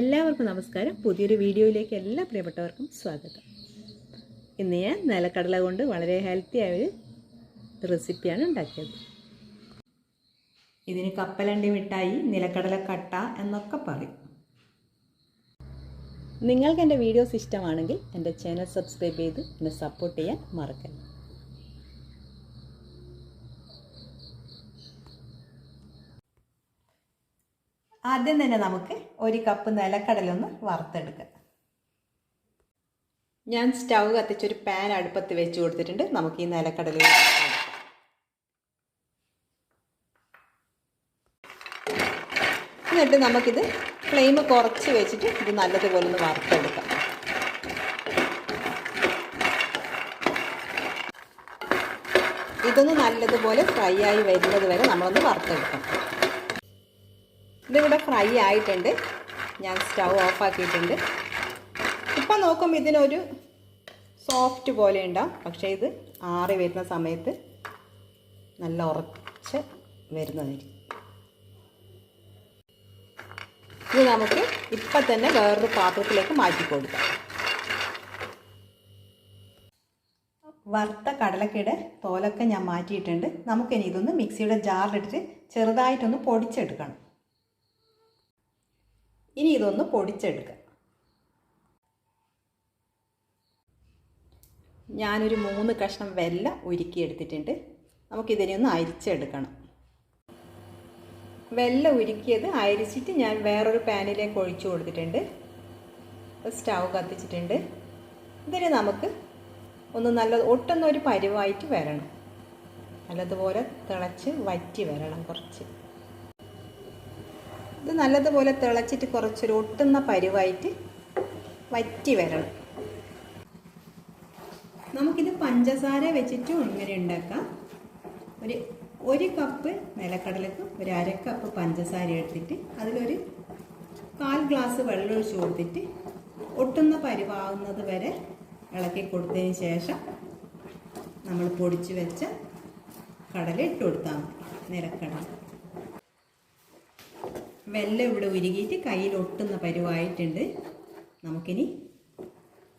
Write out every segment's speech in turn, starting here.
എല്ലാവർക്കും നമസ്കാരം. പുതിയൊരു വീഡിയോയിലേക്ക് എല്ലാ പ്രിയപ്പെട്ടവർക്കും സ്വാഗതം. ഇന്ന് ഞാൻ നിലക്കടല കൊണ്ട് വളരെ ഹെൽത്തി ആയൊരു റെസിപ്പിയാണ് ഉണ്ടാക്കിയത്. ഇതിന് കപ്പലണ്ടി മിഠായി നിലക്കടല കട്ട എന്നൊക്കെ പറയും. നിങ്ങൾക്ക് എന്റെ വീഡിയോസ് ഇഷ്ടമാണെങ്കിൽ എന്റെ ചാനൽ സബ്സ്ക്രൈബ് ചെയ്ത് എന്നെ സപ്പോർട്ട് ചെയ്യാൻ മറക്കരുത്. ആദ്യം തന്നെ നമുക്ക് ഒരു കപ്പ് നിലക്കടലൊന്ന് വറുത്തെടുക്കാം. ഞാൻ സ്റ്റൗ കത്തിച്ചൊരു പാൻ അടുപ്പത്ത് വെച്ച് കൊടുത്തിട്ടുണ്ട്. നമുക്ക് ഈ നിലക്കടല എന്നിട്ട് നമുക്കിത് ഫ്ലെയിം കുറച്ച് വെച്ചിട്ട് ഇത് നല്ലതുപോലെ ഒന്ന് വറുത്തെടുക്കാം. ഇതൊന്ന് നല്ലതുപോലെ ഫ്രൈ ആയി വരുന്നത് വരെ നമ്മളൊന്ന് വറുത്തെടുക്കണം ഇതിവിടെ ഫ്രൈ ആയിട്ടുണ്ട്. ഞാൻ സ്റ്റൗ ഓഫ് ആക്കിയിട്ടുണ്ട്. ഇപ്പം നോക്കുമ്പോൾ ഇതിനൊരു സോഫ്റ്റ് പോലെ ഉണ്ടാവും. പക്ഷേ ഇത് ആറി വരുന്ന സമയത്ത് നല്ല ഉറച്ച് വരുന്നതായിരിക്കും. ഇത് നമുക്ക് ഇപ്പം തന്നെ വേറൊരു പാത്രത്തിലേക്ക് മാറ്റി കൊടുക്കാം. വറുത്ത കടലക്കയുടെ തോലൊക്കെ ഞാൻ മാറ്റിയിട്ടുണ്ട്. നമുക്കിനി ഇതൊന്ന് മിക്സിയുടെ ജാറിലിട്ടിട്ട് ചെറുതായിട്ടൊന്ന് പൊടിച്ചെടുക്കണം. ഇനി ഇതൊന്ന് പൊടിച്ചെടുക്കുക ഞാനൊരു മൂന്ന് കഷ്ണം വെല്ല ഉരുക്കി എടുത്തിട്ടുണ്ട് നമുക്കിതിനെ ഒന്ന് അരിച്ചെടുക്കണം. വെല്ല ഉരുക്കിയത് അരിച്ചിട്ട് ഞാൻ വേറൊരു പാനിലേക്ക് ഒഴിച്ചു കൊടുത്തിട്ടുണ്ട്. സ്റ്റൗ കത്തിച്ചിട്ടുണ്ട്. ഇതിന് നമുക്ക് ഒന്ന് നല്ല ഒട്ടുന്ന ഒരു പരുവായിട്ട് വരണം. നല്ലതുപോലെ തിളച്ച് വറ്റി വരണം കുറച്ച്. ഇത് നല്ലതുപോലെ തിളച്ചിട്ട് കുറച്ചൊരു ഒട്ടുന്ന പരുവായിട്ട് വറ്റി വരണം. നമുക്കിത് പഞ്ചസാര വെച്ചിട്ടും ഇങ്ങനെ ഉണ്ടാക്കാം. ഒരു ഒരു കപ്പ് നിലക്കടലക്ക് ഒരു അര കപ്പ് പഞ്ചസാര എടുത്തിട്ട് അതിലൊരു കാൽ ഗ്ലാസ് വെള്ളം ഒഴിച്ച് കൊടുത്തിട്ട് ഒട്ടുന്ന പരുവാകുന്നത് വരെ ഇളക്കി കൊടുത്തതിന് ശേഷം നമ്മൾ പൊടിച്ച് വെച്ച കടല ഇട്ട് കൊടുത്താൽ മതി നിലക്കടല. വെല്ലം ഇവിടെ ഉരുകിയിട്ട് കയ്യിൽ ഒട്ടുന്ന പരുവായിട്ടുണ്ട്. നമുക്കിനി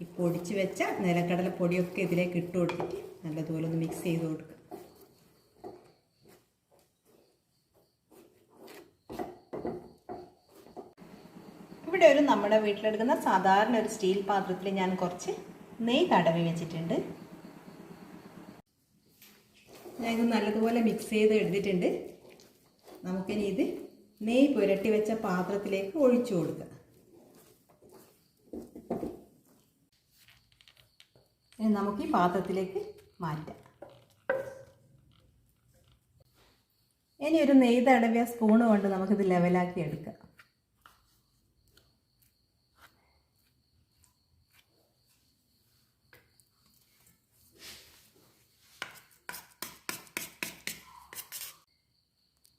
ഈ പൊടിച്ച് വെച്ച നിലക്കടല പൊടിയൊക്കെ ഇതിലേക്ക് ഇട്ട് കൊടുത്തിട്ട് നല്ലതുപോലെ ഒന്ന് മിക്സ് ചെയ്ത് കൊടുക്കുക ഇവിടെ ഒരു നമ്മുടെ വീട്ടിലെടുക്കുന്ന സാധാരണ ഒരു സ്റ്റീൽ പാത്രത്തിൽ ഞാൻ കുറച്ച് നെയ് തടവി വെച്ചിട്ടുണ്ട്. ഞാൻ ഇത് നല്ലതുപോലെ മിക്സ് ചെയ്ത് എടുത്തിട്ടുണ്ട്. നമുക്കിനി ഇത് നെയ്യ് പുരട്ടി വെച്ച പാത്രത്തിലേക്ക് ഒഴിച്ചു കൊടുക്കുക. ഇനി നമുക്ക് ഈ പാത്രത്തിലേക്ക് മാറ്റാം. ഇനി ഒരു നെയ്തടവിയ സ്പൂണ് കൊണ്ട് നമുക്കിത് ലെവലാക്കി എടുക്കാം.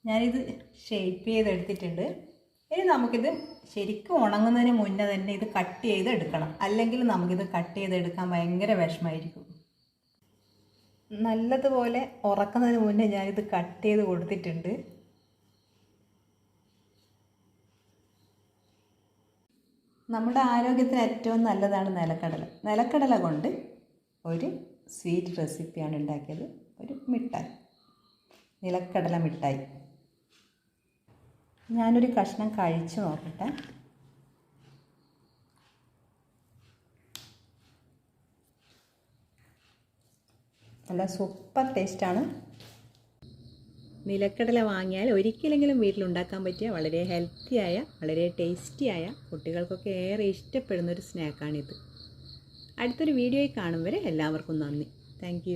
ഞാനിത് ഷേപ്പ് ചെയ്ത് എടുത്തിട്ടുണ്ട് ഇനി നമുക്കിത് ശരിക്കും ഉണങ്ങുന്നതിന് മുന്നേ തന്നെ ഇത് കട്ട് ചെയ്ത് എടുക്കണം അല്ലെങ്കിൽ നമുക്കിത് കട്ട് ചെയ്ത് എടുക്കാൻ ഭയങ്കര വിഷമമായിരിക്കും. നല്ലതുപോലെ ഉറക്കുന്നതിന് മുന്നേ ഞാനിത് കട്ട് ചെയ്ത് കൊടുത്തിട്ടുണ്ട്. നമ്മുടെ ആരോഗ്യത്തിന് ഏറ്റവും നല്ലതാണ് നിലക്കടല. നിലക്കടല കൊണ്ട് ഒരു സ്വീറ്റ് റെസിപ്പിയാണ് ഉണ്ടാക്കിയത്. ഒരു മിഠായി. നിലക്കടല മിഠായി. ഞാനൊരു കഷ്ണം കഴിച്ചു നോക്കട്ടെ. നല്ല സൂപ്പർ ടേസ്റ്റാണ്. നിലക്കടല വാങ്ങിയാൽ ഒരിക്കലെങ്കിലും വീട്ടിലുണ്ടാക്കാൻ പറ്റിയ വളരെ ഹെൽത്തിയായ വളരെ ടേസ്റ്റിയായ കുട്ടികൾക്കൊക്കെ ഏറെ ഇഷ്ടപ്പെടുന്ന ഒരു സ്നാക്കാണിത്. അടുത്തൊരു വീഡിയോയിൽ കാണും വരെ എല്ലാവർക്കും നന്ദി. താങ്ക്